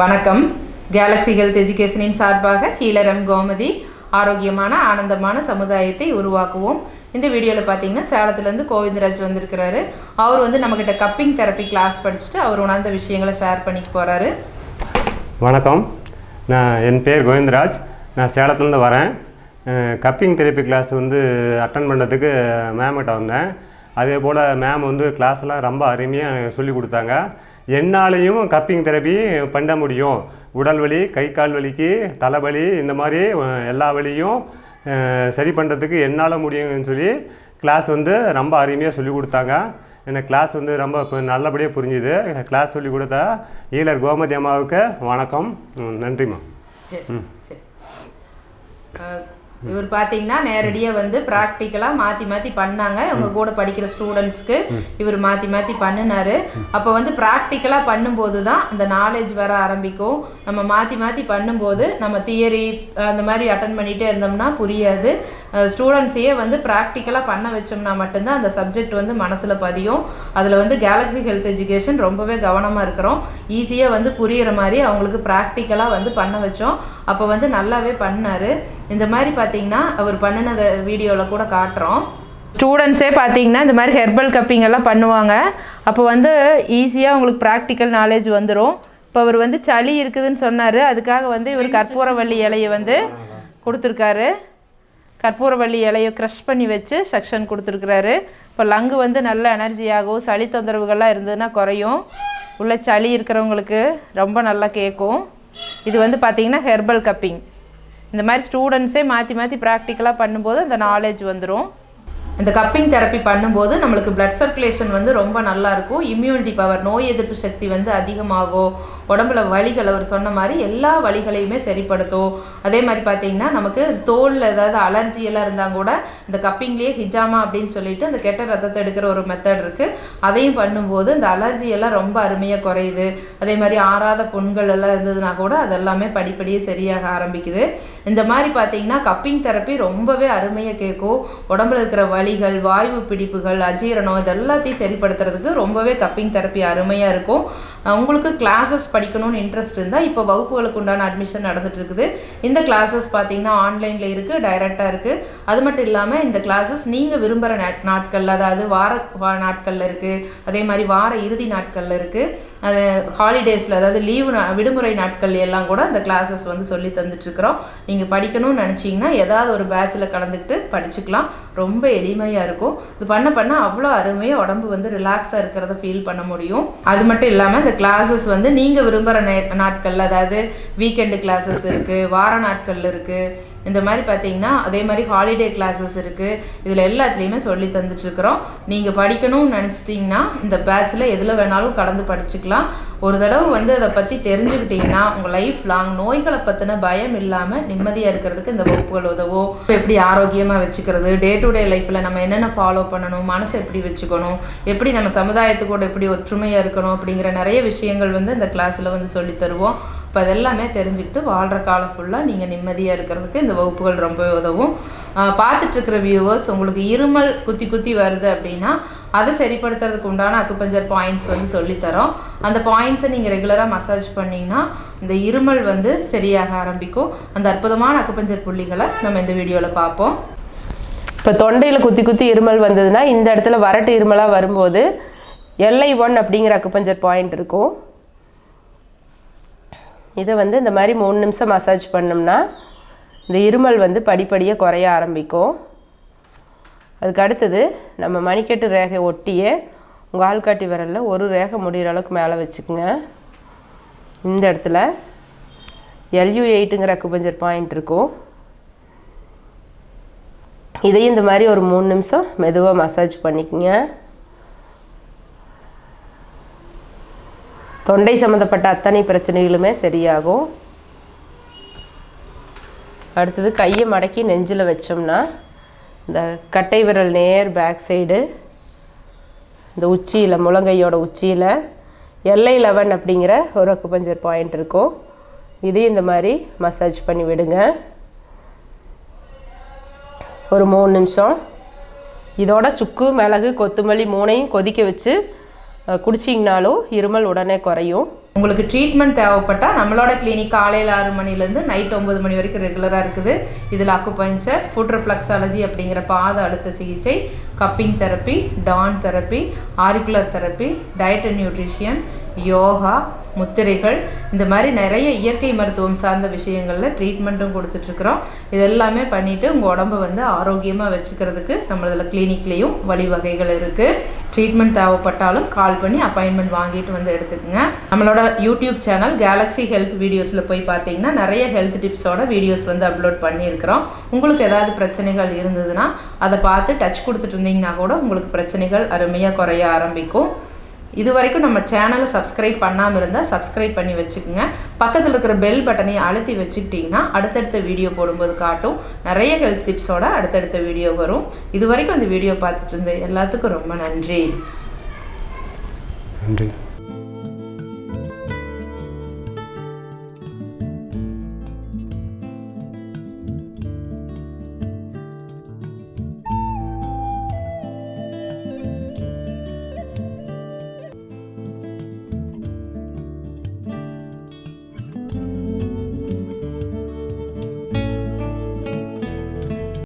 வணக்கம். Galaxy health எஜுகேஷனின் சார்பாக ஹீலரம் கோமதி ஆரோக்கியமான ஆனந்தமான சமுதாயத்தை உருவாக்குவோம். இந்த வீடியோவில் பார்த்தீங்கன்னா சேலத்துலேருந்து கோவிந்தராஜ் வந்திருக்கிறாரு. அவர் வந்து நம்மக்கிட்ட கப்பிங் தெரப்பி கிளாஸ் படிச்சுட்டு அவர் உணர்ந்த விஷயங்களை ஷேர் பண்ணிக்க போகிறாரு வணக்கம். நான் என் பேர் கோவிந்தராஜ். நான் சேலத்துலேருந்து வரேன். கப்பிங் தெரப்பி கிளாஸ் வந்து அட்டன் பண்ணுறதுக்கு மேம்கிட்ட வந்தேன். அதே போல் மேம் வந்து கிளாஸ்லாம் ரொம்ப அருமையாக சொல்லி கொடுத்தாங்க. என்னாலையும் கப்பிங் தெரப்பி பண்ண முடியும். உடல் வலி கை கால் வலிக்கு தலைவலி இந்த மாதிரி எல்லா வலியும் சரி பண்ணுறதுக்கு என்னால் முடியும்னு சொல்லி கிளாஸ் வந்து ரொம்ப அருமையாக சொல்லி கொடுத்தாங்க. எனக்கு கிளாஸ் வந்து ரொம்ப நல்லபடியாக புரிஞ்சுது. கிளாஸ் சொல்லி கொடுத்த ஈலர் கோமதி அம்மாவுக்கு வணக்கம். ம், நன்றிம்மா அஹ், இவர் பார்த்தீங்கன்னா நேரடியாக வந்து ப்ராக்டிக்கலாக மாற்றி மாற்றி பண்ணாங்க. இவங்க கூட படிக்கிற ஸ்டூடெண்ட்ஸ்க்கு இவர் மாற்றி மாற்றி பண்ணினாரு. அப்போ வந்து ப்ராக்டிக்கலாக பண்ணும்போது தான் அந்த நாலேஜ் வர ஆரம்பிக்கும். நம்ம மாற்றி மாற்றி பண்ணும்போது நம்ம தியரி அந்த மாதிரி அட்டன் பண்ணிகிட்டே இருந்தோம்னா புரியாது. ஸ்டூடெண்ட்ஸையே வந்து ப்ராக்டிக்கலாக பண்ண வச்சோம்னா மட்டும்தான் அந்த சப்ஜெக்ட் வந்து மனசில் பதியும். அதில் வந்து கேலக்ஸி ஹெல்த் எஜுகேஷன் ரொம்பவே கவனமாக இருக்கிறோம். ஈஸியாக வந்து புரியிற மாதிரி அவங்களுக்கு ப்ராக்டிக்கலாக வந்து பண்ண வச்சோம். அப்போ வந்து நல்லாவே பண்ணார். இந்த மாதிரி பார்த்தீங்கன்னா அவர் பண்ணினதை வீடியோவில் கூட காட்டுறோம். ஸ்டூடெண்ட்ஸே பார்த்தீங்கன்னா இந்த மாதிரி ஹெர்பல் கப்பிங் எல்லாம் பண்ணுவாங்க. அப்போ வந்து ஈஸியாக உங்களுக்கு ப்ராக்டிக்கல் நாலேஜ் வந்துடும் இப்போ அவர் வந்து சளி இருக்குதுன்னு சொன்னார். அதுக்காக வந்து இவர் கற்பூரவள்ளி இலையை வந்து கொடுத்துருக்காரு. கற்பூரவள்ளி இலையை க்ரஷ் பண்ணி வச்சு செக்ஷன் கொடுத்துருக்குறாரு. இப்போ லங்கு வந்து நல்ல எனர்ஜி ஆகும். சளி தொந்தரவுகள்லாம் இருந்ததுன்னா குறையும். உள்ள சளி இருக்கிறவங்களுக்கு ரொம்ப நல்லா கேட்கும். இது வந்து பார்த்திங்கன்னா ஹெர்பல் கப்பிங் இந்த மாதிரி ஸ்டூடெண்ட்ஸே மாற்றி மாற்றி ப்ராக்டிக்கலாக பண்ணும்போது அந்த நாலேஜ் வந்துடும் இந்த கப்பிங் தெரப்பி பண்ணும்போது நம்மளுக்கு பிளட் சர்க்குலேஷன் வந்து ரொம்ப நல்லாயிருக்கும் இம்யூனிட்டி பவர் நோய் எதிர்ப்பு சக்தி வந்து அதிகமாகும். உடம்புல வலிகள் அவர் சொன்ன மாதிரி எல்லா வலிகளையுமே சரிப்படுத்தும். அதே மாதிரி பார்த்தீங்கன்னா நமக்கு தோலில் ஏதாவது அலர்ஜி எல்லாம் இருந்தால் கூட இந்த கப்பிங்லேயே ஹிஜாமா அப்படின்னு சொல்லிட்டு அந்த கெட்ட ரத்தத்தை எடுக்கிற ஒரு மெத்தட் இருக்குது அதையும் பண்ணும்போது இந்த அலர்ஜி எல்லாம் ரொம்ப அருமையாக குறையுது. அதே மாதிரி ஆறாத புண்கள் எல்லாம் இருந்ததுன்னா கூட அதெல்லாமே படிப்படியே சரியாக ஆரம்பிக்குது. இந்த மாதிரி பார்த்தீங்கன்னா கப்பிங் தெரப்பி ரொம்பவே அருமையாக கேட்கும். உடம்புல இருக்கிற வலிகள் வாய்வு பிடிப்புகள் அஜீரணம் இதெல்லாத்தையும் சரிப்படுத்துறதுக்கு ரொம்பவே கப்பிங் தெரப்பி அருமையாக இருக்கும். உங்களுக்கு கிளாஸஸ் படிக்கணும்னு இன்ட்ரெஸ்ட் இருந்தால் இப்போ வகுப்புகளுக்கு உண்டான அட்மிஷன் நடந்துட்டு இருக்குது. இந்த கிளாஸஸ் பார்த்தீங்கன்னா ஆன்லைனில் இருக்குது டைரெக்டாக இருக்குது அது மட்டும் இல்லாமல் இந்த கிளாஸஸ் நீங்கள் விரும்புகிற நாட் நாட்களில் அதாவது வார வா நாட்களில் இருக்குது அதே மாதிரி வார இறுதி நாட்களில் இருக்குது அது ஹாலிடேஸில் அதாவது லீவு விடுமுறை நாட்கள் எல்லாம் கூட அந்த கிளாஸஸ் வந்து சொல்லி தந்துட்டுருக்குறோம் நீங்கள் படிக்கணும்னு நினச்சிங்கன்னா ஏதாவது ஒரு பேட்சில் கலந்துக்கிட்டு படிச்சுக்கலாம். ரொம்ப எளிமையாக இருக்கும். இது பண்ண பண்ண அவ்வளோ அருமையாக உடம்பு வந்து ரிலாக்ஸாக இருக்கிறத ஃபீல் பண்ண முடியும். அது மட்டும் இல்லாமல் இந்த கிளாஸஸ் வந்து நீங்கள் விரும்புகிற நே நாட்களில் அதாவது வீக்கெண்டு கிளாஸஸ் இருக்குது வார நாட்களில் இருக்குது இந்த மாதிரி பார்த்தீங்கன்னா அதே மாதிரி ஹாலிடே கிளாஸஸ் இருக்குது இதில் எல்லாத்துலேயுமே சொல்லி தந்துட்டுருக்குறோம். நீங்கள் படிக்கணும்னு நினச்சிட்டிங்கன்னா இந்த பேட்சில் எதில் வேணாலும் கடந்து படிச்சுக்கலாம். ஒரு தடவை வந்து அதை பற்றி தெரிஞ்சுக்கிட்டிங்கன்னா உங்கள் லைஃப் லாங் நோய்களை பற்றின பயம் இல்லாமல் நிம்மதியாக இருக்கிறதுக்கு இந்த வகுப்புகள் உதவும். எப்படி ஆரோக்கியமாக வச்சுக்கிறது? டே டு டே லைஃப்பில் நம்ம என்னென்ன ஃபாலோ பண்ணணும்? மனசை எப்படி வச்சுக்கணும்? எப்படி நம்ம சமுதாயத்துக்கூட எப்படி ஒற்றுமையாக இருக்கணும்? அப்படிங்கிற நிறைய விஷயங்கள் வந்து இந்த கிளாஸில் வந்து சொல்லித் தருவோம். இப்போ அதெல்லாமே தெரிஞ்சுக்கிட்டு வாழ்கிற காலம் ஃபுல்லாக நீங்கள் நிம்மதியாக இருக்கிறதுக்கு இந்த வகுப்புகள் ரொம்பவே உதவும். ஆஹ் பார்த்துட்டு இருக்கிற வியூவர்ஸ் உங்களுக்கு இருமல் குத்தி குத்தி வருது அப்படின்னா அதை சரிப்படுத்துறதுக்கு உண்டான அக்குபஞ்சர் பாயிண்ட்ஸ் வந்து சொல்லித்தரோம். அந்த பாயிண்ட்ஸை நீங்கள் ரெகுலராக மசாஜ் பண்ணிங்கன்னா இந்த இருமல் வந்து சரியாக ஆரம்பிக்கும். அந்த அற்புதமான அக்குபஞ்சர் புள்ளிகளை நம்ம இந்த வீடியோவில் பார்ப்போம். இப்போ தொண்டையில் குத்தி குத்தி இருமல் வந்ததுன்னா இந்த இடத்துல வரட்டு இருமலாக வரும்போது எல்ஐ ஒன் அப்படிங்கிற அக்குபஞ்சர் பாயிண்ட் இருக்கும். இதை வந்து இந்த மாதிரி மூணு நிமிஷம் மசாஜ் பண்ணோம்னா இந்த இருமல் வந்து படிப்படியாக குறைய ஆரம்பிக்கும். அதுக்கு அடுத்தது நம்ம மணிக்கட்டு ரேகை ஒட்டிய உங்கள் ஆள்காட்டி விரலில் ஒரு ரேகை முடிகிற அளவுக்கு மேலே வச்சுக்கோங்க. இந்த இடத்துல எல்யூ எயிட்டுங்கிற அக்குபஞ்சர் பாயிண்ட் இருக்கும். இதையும் இந்த மாதிரி ஒரு மூணு நிமிஷம் மெதுவாக மசாஜ் பண்ணிக்கோங்க. தொண்டை சம்மந்தப்பட்ட அத்தனை பிரச்சனைகளுமே சரியாகும். அடுத்தது கையை மடக்கி நெஞ்சில் வச்சோம்னா இந்த கட்டை விரல் நேர் பேக் சைடு இந்த உச்சியில் முழங்கையோட உச்சியில் எல்ஐ லெவன் அப்படிங்கிற ஒரு அக்குபஞ்சர் பாயிண்ட் இருக்கும். இதையும் இந்த மாதிரி மசாஜ் பண்ணி விடுங்க. ஒரு மூணு நிமிஷம். இதோட சுக்கு மிளகு கொத்தமல்லி மூணையும் கொதிக்க வச்சு குடிச்சிங்கனாலும் இருமல் உடனே குறையும். உங்களுக்கு ட்ரீட்மெண்ட் தேவைப்பட்டால் நம்மளோட கிளினிக் காலையில் ஆறு மணிலேருந்து நைட் ஒம்பது மணி வரைக்கும் ரெகுலராக இருக்குது. இதில் அக்குபஞ்சர் ஃபுட் ரிஃப்ளக்ஸாலஜி அப்படிங்கிற பாத அழுத்த சிகிச்சை cupping therapy tan therapy auricular therapy diet and nutrition yoga முத்திரைகள் இந்த மாதிரி நிறைய இயற்கை மருத்துவம் சார்ந்த விஷயங்களில் ட்ரீட்மெண்ட்டும் கொடுத்துட்ருக்குறோம். இது எல்லாமே பண்ணிவிட்டு உங்கள் உடம்ப வந்து ஆரோக்கியமாக வச்சுக்கிறதுக்கு நம்மளதில் கிளினிக்லேயும் வழிவகைகள் இருக்குது ட்ரீட்மெண்ட் தேவைப்பட்டாலும் கால் பண்ணி அப்பாயின்மெண்ட் வாங்கிட்டு வந்து எடுத்துக்கோங்க. நம்மளோட யூடியூப் சேனல் கேலக்ஸி ஹெல்த் வீடியோஸில் போய் பார்த்தீங்கன்னா நிறைய ஹெல்த் டிப்ஸோட வீடியோஸ் வந்து அப்லோட் பண்ணியிருக்கிறோம். உங்களுக்கு ஏதாவது பிரச்சனைகள் இருந்ததுன்னா அதை பார்த்து டச் கொடுத்துட்டு இருந்தீங்கன்னா கூட உங்களுக்கு பிரச்சனைகள் அருமையாக குறைய ஆரம்பிக்கும். இது வரைக்கும் நம்ம சேனலை சப்ஸ்கிரைப் பண்ணாமல் இருந்தால் சப்ஸ்கிரைப் பண்ணி வச்சுக்கோங்க. பக்கத்தில் இருக்கிற பெல் பட்டனையும் அழுத்தி வச்சுக்கிட்டிங்கன்னா அடுத்தடுத்த வீடியோ போடும்போது காட்டும். நிறைய ஹெல்த் டிப்ஸோட அடுத்தடுத்த வீடியோ வரும். இது வரைக்கும் அந்த வீடியோ பார்த்துட்டு இருந்த எல்லாத்துக்கும் ரொம்ப நன்றி. நன்றி.